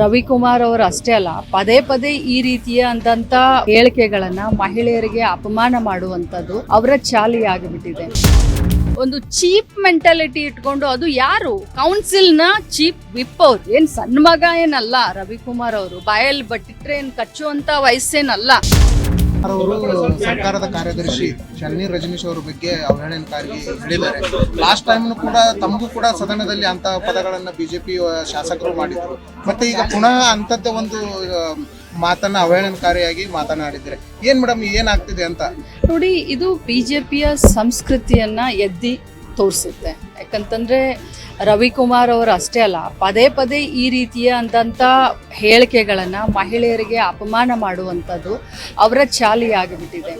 ರವಿಕುಮಾರ್ ಅವರು ಅಷ್ಟೇ ಅಲ್ಲ, ಪದೇ ಪದೇ ಈ ರೀತಿಯ ಅಂದಂತ ಹೇಳಿಕೆಗಳನ್ನ ಮಹಿಳೆಯರಿಗೆ ಅಪಮಾನ ಮಾಡುವಂತದ್ದು ಅವರ ಚಾಲಿ ಆಗಿಬಿಟ್ಟಿದೆ. ಒಂದು ಚೀಪ್ ಮೆಂಟಾಲಿಟಿ ಇಟ್ಕೊಂಡು ಅದು ಯಾರು? ಕೌನ್ಸಿಲ್ನ ಚೀಪ್ ವಿಪ್ ಅವ್ರು. ಏನ್ ಸಣ್ಣ ಮಗ ಏನಲ್ಲ ರವಿಕುಮಾರ್ ಅವರು, ಬಾಯಲ್ಲಿ ಬಟ್ಟಿಟ್ರೆ ಏನ್ ಕಚ್ಚುವಂತ ವಯಸ್ಸೇನಲ್ಲ. ಅವರು ಸರ್ಕಾರದ ಕಾರ್ಯದರ್ಶಿ ಶನ್ನಿ ರಜನೀಶ್ ಅವರ ಬಗ್ಗೆ ಅವಹೇಳನಕಾರಿ ಹೇಳಿದ್ದಾರೆ. ಲಾಸ್ಟ್ ಟೈಮ್ ಕೂಡ ತಮಗೂ ಕೂಡ ಸದನದಲ್ಲಿ ಅಂತ ಪದಗಳನ್ನ ಬಿಜೆಪಿ ಶಾಸಕರು ಮಾಡಿದ್ರು. ಮತ್ತೆ ಈಗ ಪುನಃ ಅಂತದ್ದೇ ಒಂದು ಮಾತನ್ನ ಅವಹೇಳನಕಾರಿಯಾಗಿ ಮಾತನಾಡಿದ್ರೆ ಏನ್ ಮೇಡಮ್ ಏನಾಗ್ತಿದೆ ಅಂತ? ನೋಡಿ, ಇದು ಬಿಜೆಪಿಯ ಸಂಸ್ಕೃತಿಯನ್ನ ಎದ್ದಿ ತೋರಿಸುತ್ತೆ. ಯಾಕಂತಂದರೆ ರವಿಕುಮಾರ್ ಅವರು ಅಷ್ಟೇ ಅಲ್ಲ, ಪದೇ ಪದೇ ಈ ರೀತಿಯ ಅಂತಂಥ ಹೇಳಿಕೆಗಳನ್ನು ಮಹಿಳೆಯರಿಗೆ ಅಪಮಾನ ಮಾಡುವಂಥದ್ದು ಅವರ ಚಾಲಿಯಾಗಿಬಿಟ್ಟಿದೆ.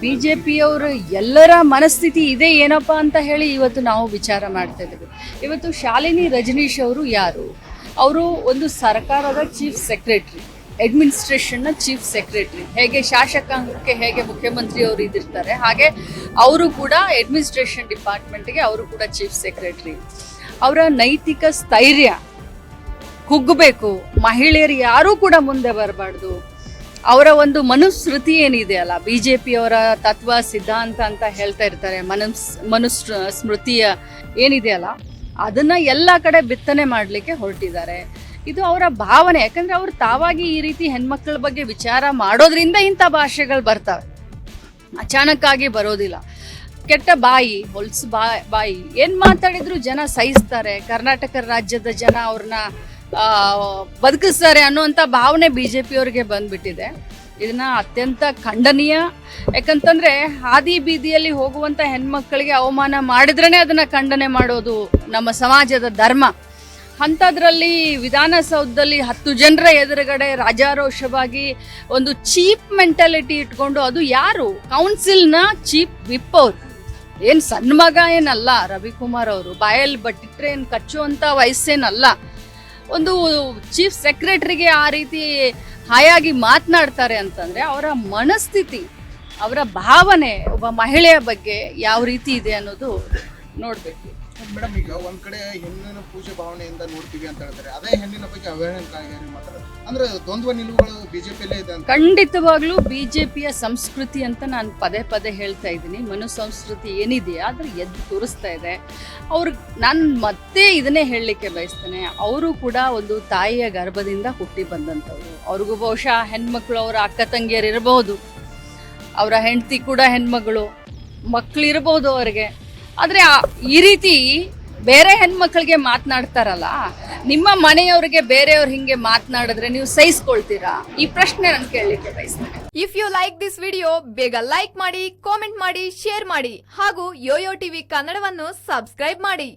ಬಿ ಜೆ ಪಿಯವರು ಎಲ್ಲರ ಮನಸ್ಥಿತಿ ಇದೆ ಏನಪ್ಪ ಅಂತ ಹೇಳಿ ಇವತ್ತು ನಾವು ವಿಚಾರ ಮಾಡ್ತಾ ಇದ್ದೀವಿ. ಇವತ್ತು ಶಾಲಿನಿ ರಜನೀಶ್ ಅವರು ಯಾರು? ಅವರು ಒಂದು ಸರ್ಕಾರದ ಚೀಫ್ ಸೆಕ್ರೆಟರಿ ಅಡ್ಮಿನಿಸ್ಟ್ರೇಷನ್ನ ಚೀಫ್ ಸೆಕ್ರೆಟರಿ ಹೇಗೆ ಶಾಸಕಾಂಗಕ್ಕೆ ಹೇಗೆ ಮುಖ್ಯಮಂತ್ರಿ ಅವರು ಇದಿರ್ತಾರೆ, ಹಾಗೆ ಅವರು ಕೂಡ ಅಡ್ಮಿನಿಸ್ಟ್ರೇಷನ್ ಡಿಪಾರ್ಟ್ಮೆಂಟ್ಗೆ ಅವರು ಕೂಡ ಚೀಫ್ ಸೆಕ್ರೆಟರಿ ಅವರ ನೈತಿಕ ಸ್ಥೈರ್ಯ ಕುಗ್ಗಬೇಕು ಮಹಿಳೆಯರು ಯಾರೂ ಕೂಡ ಮುಂದೆ ಬರಬಾರ್ದು. ಅವರ ಒಂದು ಮನುಸ್ಮೃತಿ ಏನಿದೆ ಅಲ್ಲ ಬಿ ಜೆ ಪಿಯವರ ತತ್ವ, ಸಿದ್ಧಾಂತ ಅಂತ ಹೇಳ್ತಾ ಇರ್ತಾರೆ, ಮನುಸ್ ಮನುಸ್ ಸ್ಮೃತಿಯ ಏನಿದೆಯಲ್ಲ ಅದನ್ನ ಎಲ್ಲ ಕಡೆ ಬಿತ್ತನೆ ಮಾಡಲಿಕ್ಕೆ ಹೊರಟಿದ್ದಾರೆ. ಇದು ಅವರ ಭಾವನೆ. ಯಾಕಂದ್ರೆ ಅವ್ರು ತಾವಾಗಿ ಈ ರೀತಿ ಹೆಣ್ಮಕ್ಳ ಬಗ್ಗೆ ವಿಚಾರ ಮಾಡೋದ್ರಿಂದ ಇಂಥ ಭಾಷೆಗಳು ಬರ್ತವೆ. ಅಚಾನಕ್ಕಾಗಿ ಬರೋದಿಲ್ಲ. ಕೆಟ್ಟ ಬಾಯಿ, ಹೊಲ್ಸು ಬಾ, ಬಾಯಿ. ಏನ್ ಮಾತಾಡಿದ್ರು ಜನ ಸಹಿಸ್ತಾರೆ. ಕರ್ನಾಟಕ ರಾಜ್ಯದ ಜನ ಅವ್ರನ್ನ ಬದುಕಿಸ್ತಾರೆ ಅನ್ನುವಂಥ ಭಾವನೆ ಬಿ ಜೆ ಪಿಯವ್ರಿಗೆ ಬಂದ್ಬಿಟ್ಟಿದೆ. ಇದನ್ನ ಅತ್ಯಂತ ಖಂಡನೀಯ. ಯಾಕಂತಂದ್ರೆ ಹಾದಿ ಬೀದಿಯಲ್ಲಿ ಹೋಗುವಂತ ಹೆಣ್ಮಕ್ಳಿಗೆ ಅವಮಾನ ಮಾಡಿದ್ರೇನೆ ಅದನ್ನ ಖಂಡನೆ ಮಾಡೋದು ನಮ್ಮ ಸಮಾಜದ ಧರ್ಮ. ಅಂಥದ್ರಲ್ಲಿ ವಿಧಾನಸೌಧದಲ್ಲಿ ಹತ್ತು ಜನರ ಎದುರುಗಡೆ ರಾಜಾರೋಷವಾಗಿ ಒಂದು ಚೀಪ್ ಮೆಂಟಾಲಿಟಿ ಇಟ್ಕೊಂಡು ಅದು ಯಾರು? ಕೌನ್ಸಿಲ್ನ ಚೀಪ್ ವಿಪ್ ಅವರು. ಏನು ಸಣ್ಣ ಮಗ ಏನಲ್ಲ, ರವಿಕುಮಾರ್ ಅವರು. ಬಾಯಲ್ಲಿ ಬಟ್ಟಿಟ್ರೆ ಏನು ಕಚ್ಚುವಂಥ ವಯಸ್ಸೇನಲ್ಲ. ಒಂದು ಚೀಫ್ ಸೆಕ್ರೆಟರಿಗೆ ಆ ರೀತಿ ಹಾಯಾಗಿ ಮಾತನಾಡ್ತಾರೆ ಅಂತಂದರೆ ಅವರ ಮನಸ್ಥಿತಿ, ಅವರ ಭಾವನೆ ಒಬ್ಬ ಮಹಿಳೆಯ ಬಗ್ಗೆ ಯಾವ ರೀತಿ ಇದೆ ಅನ್ನೋದು ನೋಡ್ಬೇಕು. ಮೇಡಮ್, ಈಗ ಒಂದ್ ಕಡೆ ಹೆಣ್ಣಿನ ಭಾವನೆಯಿಂದ ನೋಡ್ತೀವಿ ಅಂತ ಹೇಳ್ತಾರೆ. ಅದೇ ಹೆಣ್ಣಿನ ಬಗ್ಗೆ ಅಂದ್ರೆ ದ್ವಂದ್ವ ನಿಲುವುಗಳು ಬಿಜೆಪಿಯಲ್ಲೇ ಖಂಡಿತವಾಗ್ಲೂ ಬಿಜೆಪಿಯ ಸಂಸ್ಕೃತಿ ಅಂತ ನಾನು ಪದೇ ಪದೇ ಹೇಳ್ತಾ ಇದ್ದೀನಿ. ಮನು ಸಂಸ್ಕೃತಿ ಏನಿದೆಯಾ ಅದ್ರ ಎದ್ದು ತೋರಿಸ್ತಾ ಇದೆ. ಅವ್ರು, ನಾನು ಮತ್ತೆ ಇದನ್ನೇ ಹೇಳಲಿಕ್ಕೆ ಬಯಸ್ತೇನೆ. ಅವರು ಕೂಡ ಒಂದು ತಾಯಿಯ ಗರ್ಭದಿಂದ ಹುಟ್ಟಿ ಬಂದಂತವ್ರು ಅವ್ರಿಗೂ ಬಹುಶಃ ಹೆಣ್ಮಕ್ಳು ಅವರ ಅಕ್ಕ ತಂಗಿಯರು ಇರಬಹುದು ಅವರ ಹೆಂಡತಿ ಕೂಡ ಹೆಣ್ಮಗಳು. ಮಕ್ಳು ಇರಬಹುದು ಅವ್ರಿಗೆ. ಆದರೆ ಈ ರೀತಿ ಬೇರೆ ಹೆಣ್ಮಕ್ಳಿಗೆ ಮಾತನಾಡ್ತಾರಲ್ಲ, ನಿಮ್ಮ ಮನೆಯವ್ರಿಗೆ ಬೇರೆಯವ್ರು ಹಿಂಗೆ ಮಾತನಾಡಿದ್ರೆ ನೀವು ಸಹಿಸ್ಕೊಳ್ತೀರಾ? ಈ ಪ್ರಶ್ನೆ ನಾನು ಕೇಳಲಿಕ್ಕೆ ಬಯಸ್ತೇನೆ. If you like this video ಬೇಗ ಲೈಕ್ ಮಾಡಿ ಕಾಮೆಂಟ್ ಮಾಡಿ ಶೇರ್ ಮಾಡಿ ಹಾಗೂ ಯೋಯೋ ಟಿವಿ ಕನ್ನಡವನ್ನು ಸಬ್ಸ್ಕ್ರೈಬ್ ಮಾಡಿ.